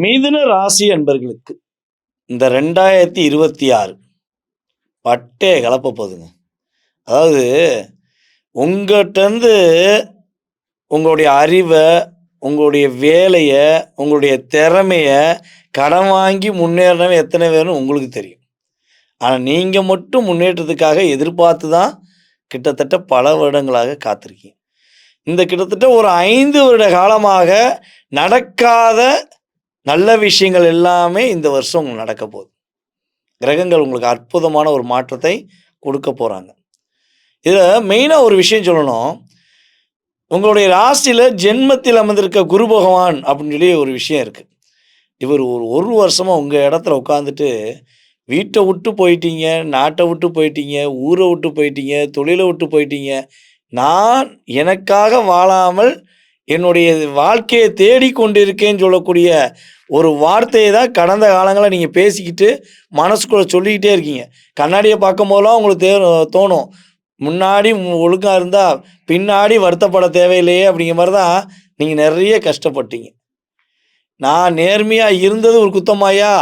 மிதுன ராசி அன்பர்களுக்கு இந்த ரெண்டாயிரத்தி இருபத்தி ஆறு பட்டே கலப்ப போகுதுங்க அதாவது உங்கள்கிட்டருந்து உங்களுடைய அறிவை உங்களுடைய வேலையை உங்களுடைய திறமையை கடன் வாங்கி முன்னேறினவன் எத்தனை பேர்னு உங்களுக்கு தெரியும். ஆனால் நீங்கள் மட்டும் முன்னேற்றத்துக்காக எதிர்பார்த்து தான் கிட்டத்தட்ட பல வருடங்களாக காத்திருக்கீங்க. இந்த கிட்டத்தட்ட ஒரு ஐந்து வருட காலமாக நடக்காத நல்ல விஷயங்கள் எல்லாமே இந்த வருஷம் உங்களுக்கு நடக்க போகுது. கிரகங்கள் உங்களுக்கு அற்புதமான ஒரு மாற்றத்தை கொடுக்க போகிறாங்க இதில் மெயினாக ஒரு விஷயம் சொல்லணும். உங்களுடைய ராசியில் ஜென்மத்தில் அமர்ந்திருக்க குரு பகவான் அப்படின்னு சொல்லி ஒரு விஷயம் இருக்குது இவர் ஒரு ஒரு வருஷமாக உங்கள் இடத்துல உட்காந்துட்டு வீட்டை விட்டு போயிட்டீங்க நாட்டை விட்டு போயிட்டீங்க ஊரை விட்டு போயிட்டீங்க தொழிலை விட்டு போயிட்டீங்க. நான் எனக்காக வாழாமல் என்னுடைய வாழ்க்கையை தேடிக்கொண்டிருக்கேன்னு சொல்லக்கூடிய ஒரு வார்த்தையை தான் கடந்த காலங்களில் நீங்கள் பேசிக்கிட்டு மனசுக்குள்ளே சொல்லிக்கிட்டே இருக்கீங்க. கண்ணாடியை பார்க்கும் போதெல்லாம் உங்களுக்கு தே தோணும். முன்னாடி ஒழுங்காக இருந்தால் பின்னாடி வருத்தப்பட தேவையில்லையே அப்படிங்கிற மாதிரி தான் நீங்கள் நிறைய கஷ்டப்பட்டீங்க. நான் நேர்மையாக இருந்தது ஒரு குத்தமாயா